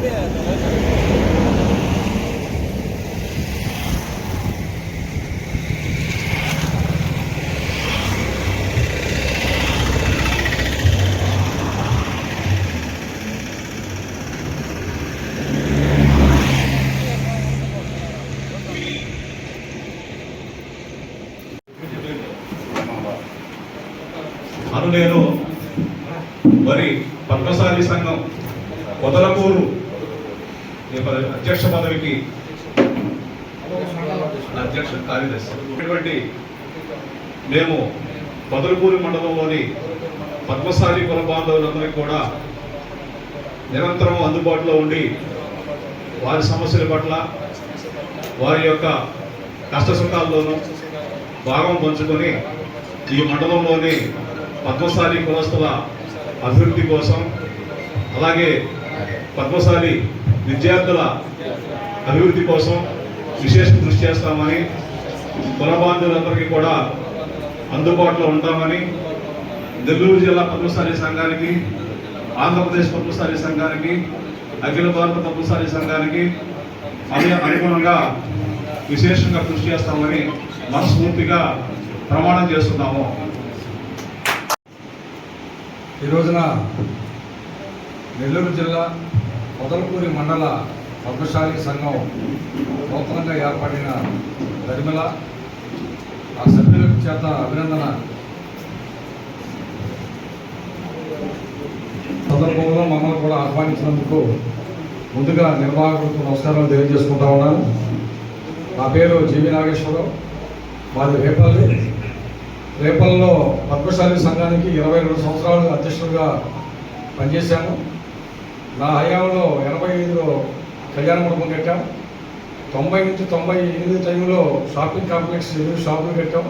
సరం అను నేను మరి పద్మశాలి సంఘం కొదలకూరు అధ్యక్ష పదవికి అధ్యక్ష కార్యదర్శి. ఇటువంటి మేము బదులపూరి మండలంలోని పద్మశాలి కుల బాంధవులందరికీ కూడా నిరంతరం అందుబాటులో ఉండి వారి సమస్యల పట్ల వారి యొక్క కష్ట సుఖాల్లోనూ భాగం పంచుకొని ఈ మండలంలోని పద్మశాలి కులస్తుల అభివృద్ధి కోసం అలాగే పద్మశాలి విద్యార్థుల అభివృద్ధి కోసం విశేష కృషి చేస్తామని కుల కూడా అందుబాటులో ఉంటామని నెల్లూరు జిల్లా పద్మశాలి సంఘానికి ఆంధ్రప్రదేశ్ పద్మశాలి సంఘానికి అఖిల భారత పద్మశాలి సంఘానికి అదే అనుగుణంగా విశేషంగా కృషి చేస్తామని మనస్ఫూర్తిగా ప్రమాణం చేస్తున్నాము. ఈ రోజున నెల్లూరు జిల్లా మొదలపూరి మండల పద్మశాలి సంఘం నూతనంగా ఏర్పడిన దరిమల ఆ సభ్యుల చేత అభినందన. సందర్భంలో మమ్మల్ని కూడా ఆహ్వానించినందుకు ముందుగా నిర్వాహకులకు నమస్కారాలు తెలియజేసుకుంటా ఉన్నాను. నా పేరు జీవి నాగేశ్వరరావు. మాది రేపల్లి. రేపల్లో పద్మశాలి సంఘానికి ఇరవై రెండు సంవత్సరాలు అధ్యక్షుడిగా పనిచేశాను నా హయాంలో ఎనభై ఐదులో కళ్యాణ మండపం కట్టాం. తొంభై నుంచి తొంభై ఎనిమిది టైంలో షాపింగ్ కాంప్లెక్స్ ఎనిమిది షాపులు కట్టాం.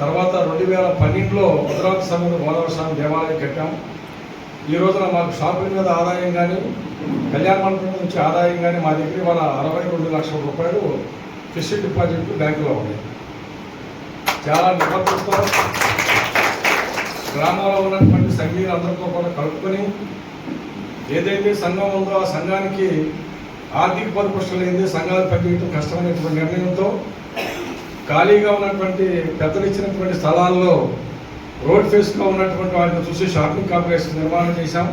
తర్వాత రెండు వేల పన్నెండులో భద్రావతి సమయంలో గోదావరి స్వామి దేవాలయం కట్టాం. ఈ రోజున మాకు షాపుల మీద ఆదాయం కానీ కళ్యాణ మండపం నుంచి ఆదాయం కానీ మా దగ్గర ఇవాళ అరవై రెండు లక్షల రూపాయలు ఫిక్స్డ్ డిపాజిట్లు బ్యాంకులో ఉన్నాయి. చాలా నిబద్ధతతో గ్రామంలో ఉన్నటువంటి సంఘీయులందరితో కూడా కలుపుకొని ఏదైతే సంఘం ఉందో ఆ సంఘానికి ఆర్థిక పరిపుష్టి లేనిది సంఘాలు పనిచేయడం కష్టమైనటువంటి నిర్ణయంతో ఖాళీగా ఉన్నటువంటి పెద్దలు ఇచ్చినటువంటి స్థలాల్లో రోడ్ ఫేస్గా ఉన్నటువంటి వాటిని చూసి షాపింగ్ కాంప్లెక్స్ నిర్మాణం చేశాం.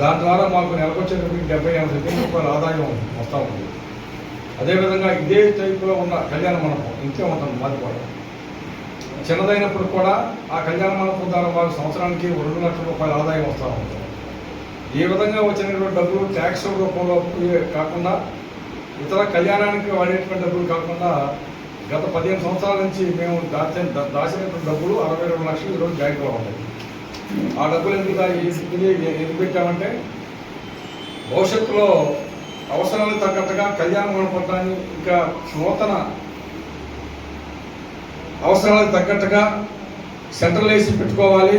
దాని ద్వారా మాకు నెలకొచ్చేటప్పటికి డెబ్బై ఎనభై వేల రూపాయల ఆదాయం వస్తూ ఉంది. అదేవిధంగా ఇదే టైపులో ఉన్న కళ్యాణ మండపం ఇంతే ఉంటుంది మాది కూడా చిన్నదైనప్పుడు కూడా ఆ కళ్యాణ మండపం ద్వారా మాకు సంవత్సరానికి రెండు లక్షల రూపాయల ఆదాయం వస్తూ ఉంటుంది ఈ విధంగా వచ్చినటువంటి డబ్బులు ట్యాక్స్ రూపంలో కాకుండా ఇతర కళ్యాణానికి వాడేటువంటి డబ్బులు కాకుండా గత పదిహేను సంవత్సరాల నుంచి మేము దాచిన దాచినటువంటి డబ్బులు అరవై రెండు లక్షలు ఈరోజు బ్యాంకులో ఉన్నాయి. ఆ డబ్బులు ఎందుకు ఎందుకు పెట్టామంటే భవిష్యత్తులో అవసరాలకు తగ్గట్టుగా కళ్యాణ మండపట్టాన్ని ఇంకా నూతన అవసరాలకు తగ్గట్టుగా సెంట్రలైజ్ పెట్టుకోవాలి.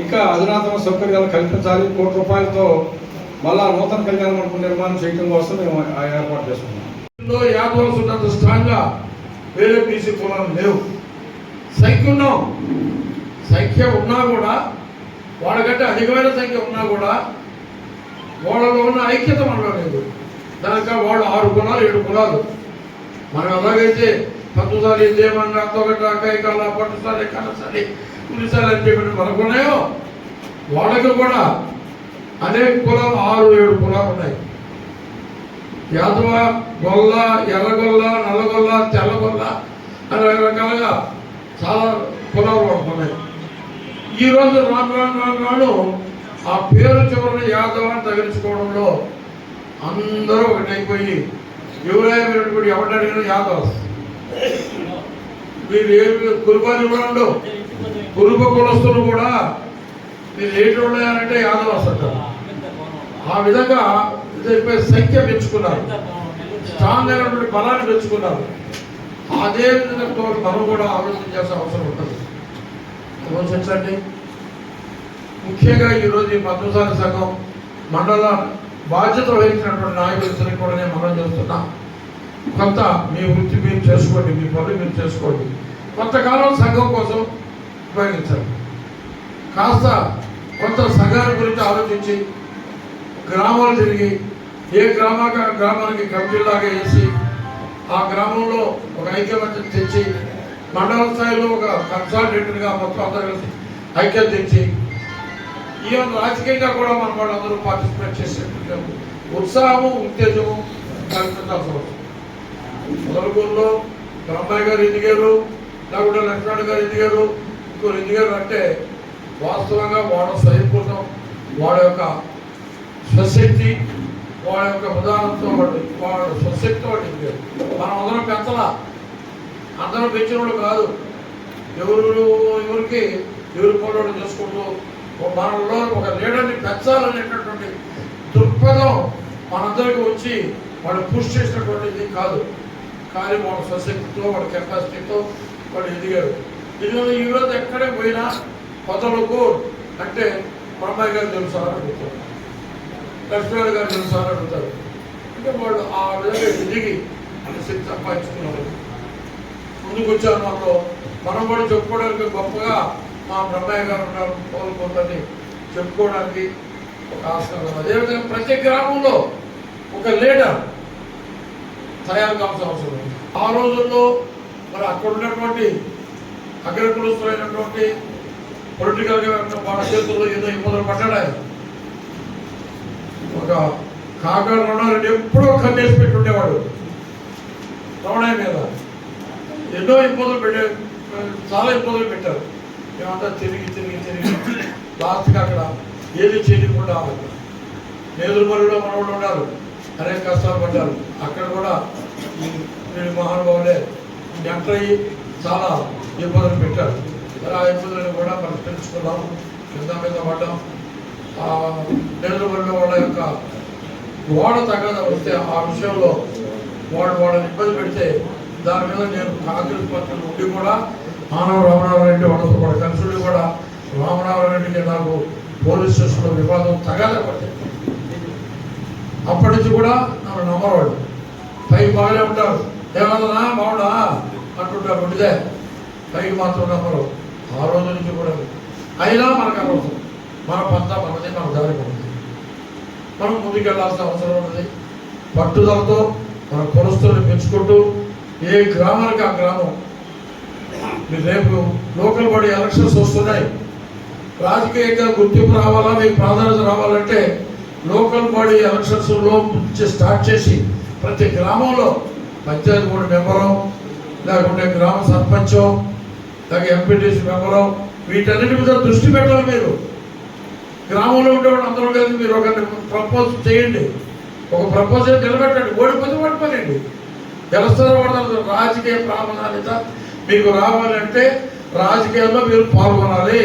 ఇంకా అధునాతన సౌకర్యాలు కల్పించాలి. కోటి రూపాయలతో మళ్ళా నూతన కళ్యాణ మండపం నిర్మాణం చేయడం కోసం మేము ఆ ఏర్పాటు చేసుకున్నాం. యాదవ్స్ ఉన్నంత స్ట్రాంగ్ వేరే బీసీ కులాలు లేవు. సంఖ్య ఉన్నాం సంఖ్య ఉన్నా కూడా వాళ్ళకంటే అధికమైన సంఖ్య ఉన్నా కూడా వాళ్ళలో ఉన్న ఐక్యత మనలో లేదు. కనుక వాళ్ళు ఆరు కులాలు ఏడు కులాలు. మనం ఎలాగైతే పంతుసారి దేమన్నా తొగట కైకాల పట్టుసారి సరే పులిసారి అని మనకు మనకున్నాయో వాళ్ళకి కూడా అనేక కులాలు ఆరు ఏడు కులాలు ఉన్నాయి. యాదవ గొల్ల ఎర్రగొల్ల నల్లగొల్ల తెల్లగొల్ల అని రకరకాలుగా చాలా కులాలు పడుతున్నాయి ఈ రోజు రాను రాను రాను రాను ఆ పేరు చివరిన యాదవ అని తగిలించుకోవడంలో అందరూ ఒకటైపోయి ఎవరైనా కూడా ఎవరిని అడిగినా యాదవ్ మీరు ఏమి కురుబాలు ఇవ్వడంలో కురుబ కులస్తులు కూడా మీరు ఏంటి ఉన్నాయంటే యాదవ్ వస్తుంటారు. ఆ విధంగా దీనిపై సంఖ్య పెంచుకున్నారు. స్ట్రాంగ్ అయినటువంటి బలాన్ని పెంచుకున్నారు. అదే విధంగా మనం కూడా ఆలోచన చేసే అవసరం ఉంటుంది. ఆలోచించండి ముఖ్యంగా ఈరోజు ఈ పద్మశాలి సంఘం మండల బాధ్యత వహించినటువంటి నాయకులందరికీ కూడా నేను మనం చేస్తున్నా. కొంత మీ వృత్తి మీరు చేసుకోండి మీ పనులు మీరు చేసుకోండి. కొంతకాలం సంఘం కోసం ఉపయోగించాలి కాస్త కొంత సంఘాల గురించి ఆలోచించి గ్రామాలు తిరిగి ఏ గ్రామాక గ్రామానికి కమిటీలాగా వేసి ఆ గ్రామంలో ఒక ఐక్యమత్యం తెచ్చి మండల స్థాయిలో ఒక కన్సాలిడేటెడ్గా మొత్తం అందరూ కలిసి ఐక్యం తెచ్చి ఈవెన్ రాజకీయంగా కూడా మన వాళ్ళందరూ పార్టిసిపేట్ చేసేటువంటి ఉత్సాహము ఉత్తేజము కల్పించాల్సిన అవసరం మొదలుగూరులో గారు ఎదిగారు లేకుంటే లక్ష్మణ్ గారు ఎదిగారు ఇంకోరు ఎదిగారు అంటే వాస్తవంగా వాడ స్వయంపూర్ణం వాడి యొక్క స్వశక్తి వాడి యొక్క ప్రధానంతో వాడు వాడు స్వశక్తి వాడు ఎదిగారు మనం అందరం పెంచలా. అందరం పెంచిన వాళ్ళు కాదు. ఎవరు ఎవరికి ఎవరి పనులు చేసుకుంటూ మనలో ఒక లీడర్ని పెంచాలనేటటువంటి దృక్పథం మనందరికీ వచ్చి వాడు పుష్ చేసినటువంటిది కాదు. కానీ వాడు స్వశక్తితో వాడి కెపాసిటీతో వాడు ఎదిగారు ఈ ఈరోజు ఎక్కడే పోయినా కొత్తలకు అంటే అమ్మాయి గారు తెలుసా అని అడుగుతారు. లక్ష్మణ్ గారు తెలుసా అని అడుగుతారు. అంటే వాళ్ళు ఆ విధంగా ఎదిగి అని శక్తి సంపాదించుకున్నారు. ముందుకు వచ్చారు మాతో. మనం కూడా చెప్పుకోవడానికి గొప్పగా మా బ్రహ్మయ్య గారు ఉన్నారు కోలుకుందని చెప్పుకోవడానికి ఒక ఆస్కారం అదేవిధంగా ప్రతి గ్రామంలో ఒక లీడర్ తయారు కావాల్సిన అవసరం ఉంది. ఆ రోజుల్లో మరి అక్కడ ఉన్నటువంటి అగ్రకులస్తులైనటువంటి పొలిటికల్గా వాళ్ళ చేతుల్లో ఏదో ఇబ్బందులు పడ్డాడు ఒక కాకాడ రమణారెడ్డి ఎప్పుడో కన్నేసి పెట్టుండేవాడు. రమణయ్య మీద. ఎన్నో ఇబ్బందులు పెట్టే చాలా ఇబ్బందులు పెట్టారు. మేమంతా తిరిగి తిరిగి తిరిగి లాస్ట్కి అక్కడ ఏది చేయకుండా నేదురుమల్లిలో మనవాళ్ళు ఉన్నారు. అనేక కష్టాలు పడ్డారు. అక్కడ కూడా ఈ మహానుభావులే ఎంటర్ అయ్యి చాలా ఇబ్బందులు పెట్టారు. మరి ఆ ఇబ్బందులను కూడా మనం తెలుసుకున్నాం కింద మీద పడ్డాం. ఆ నేదురుమల్లి వాళ్ళ యొక్క ఓడ తగ్గద వస్తే ఆ విషయంలో వాడు వాళ్ళని ఇబ్బంది పెడితే దాని మీద నేను కాంగ్రెస్ పార్టీ నుండి కూడా మానవ రామనారాయణ వాళ్ళతో కూడా కలిసి కూడా కూడా రామనారాయణకి నాకు పోలీస్ స్టేషన్లో వివాదం తగలేకపోతే అప్పటి నుంచి కూడా నన్ను నమ్మరాడు పై బాగానే ఉంటారు. ఏమన్నా బాగుండా అంటుంటారు. ఉండితే పైకి మాత్రం నమ్మరు ఆ రోజు నుంచి కూడా అయినా మనకు అనవసరం మన పంత మనది మన దారి మనది మనం ముందుకెళ్ళాల్సిన అవసరం ఉన్నది. పట్టుదలతో మన కొలస్తులను పెంచుకుంటూ ఏ గ్రామానికి ఆ గ్రామం? మీరు రేపు లోకల్ బాడీ ఎలక్షన్స్ వస్తున్నాయి. రాజకీయంగా గుర్తింపు రావాలా? మీకు ప్రాధాన్యత రావాలంటే లోకల్ బాడీ ఎలక్షన్స్లో నుంచి స్టార్ట్ చేసి ప్రతి గ్రామంలో పంచాయతీ బోర్డు మెంబరు లేకుంటే గ్రామ సర్పంచం లేక ఎంపీటీసీ మెంబరు వీటన్నిటి మీద దృష్టి పెట్టాలి మీరు. గ్రామంలో ఉండేవాళ్ళు అందరూ కలిసి మీరు ఒక ప్రపోజ్ చేయండి. ఒక ప్రపోజల్ నిలబెట్టండి. ఓడిపోతే ఓడిపోయండి గెలుస్తారో పడతారు రాజకీయ ప్రామాణిక మీకు రావాలంటే రాజకీయాల్లో మీరు పాల్గొనాలి.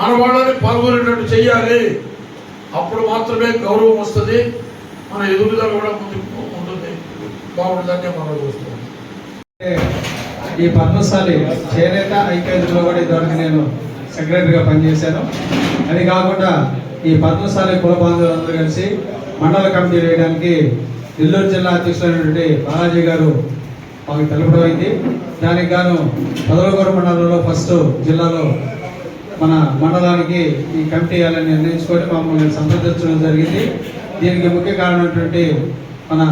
మన వాళ్ళని పాల్గొనేటట్టు చేయాలి. అప్పుడు మాత్రమే గౌరవం వస్తుంది. మన ఎదుగుదల కూడా ముందుకు ఉంటుంది. బాగుంటుందని మనం చూస్తున్నాం ఈ పద్మశాలి చేనేత ఐక్యతలో కూడా ఇదివరకు నేను సెక్రటరీగా పనిచేశాను. అది కాకుండా ఈ పద్మశాలి కుల బాంధవులందరూ కలిసి మండల కమిటీ వేయడానికి నెల్లూరు జిల్లా అధ్యక్షులైనటువంటి బాలాజీ గారు మాకు తెలపడం అయింది. దానికి గాను పదవగూరు మండలంలో ఫస్ట్ జిల్లాలో మన మండలానికి ఈ కమిటీ వేయాలని నిర్ణయించుకొని మమ్మల్ని సంప్రదించడం జరిగింది. దీనికి ముఖ్య కారణమైనటువంటి మన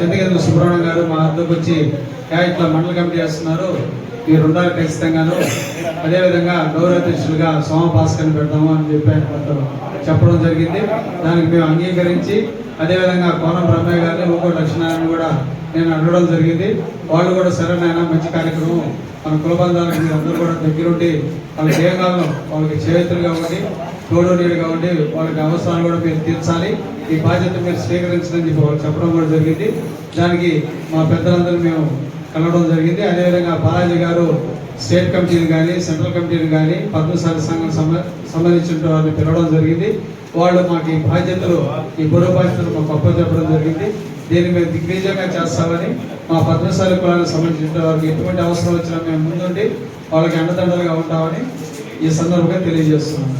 చింతకేంద్ర సుబ్రహ్మణ్యం గారు మా అద్దకు వచ్చి ఇట్లా మండల కమిటీ చేస్తున్నారు మీరు ఉండాలి ఖచ్చితంగాను అదేవిధంగా గౌరవ అధ్యక్షులుగా సోమ భాస్కర్ని పెడతాము అని చెప్పి చెప్పడం జరిగింది. దానికి మేము అంగీకరించి అదేవిధంగా కోనం బ్రహ్మయ్య గారిని ఇంకో లక్ష్మీనారాయణ కూడా నేను అడగడం జరిగింది. వాళ్ళు కూడా సరేనైనా మంచి కార్యక్రమం. మన కులబంధాలకు మీరు అందరూ కూడా దగ్గరుండి వాళ్ళ దేహాలను వాళ్ళకి చేతులు కాబట్టి తోడు నీరు కాబట్టి వాళ్ళకి అవసరాలు కూడా మీరు తీర్చాలి. ఈ బాధ్యత మీరు స్వీకరించదని చెప్పి వాళ్ళు చెప్పడం కూడా జరిగింది. దానికి మా పెద్దలందరూ మేము కలవడం జరిగింది. అదేవిధంగా బాలాజీ గారు స్టేట్ కమిటీని కానీ సెంట్రల్ కమిటీని కానీ పద్మశాలి సంఘం సంబంధించిన వారిని పిలవడం జరిగింది. వాళ్ళు మాకు ఈ బాధ్యతలు ఈ బరువు బాధ్యతలు మాకు అప్ప చెప్పడం జరిగింది. దీన్ని మేము దిగ్విజయంగా చేస్తామని మా పద్మశాలి కులానికి సంబంధించిన వారికి ఎటువంటి అవసరం వచ్చినా మేము ముందుండి వాళ్ళకి అండదండలుగా ఉంటామని ఈ సందర్భంగా తెలియజేస్తున్నాను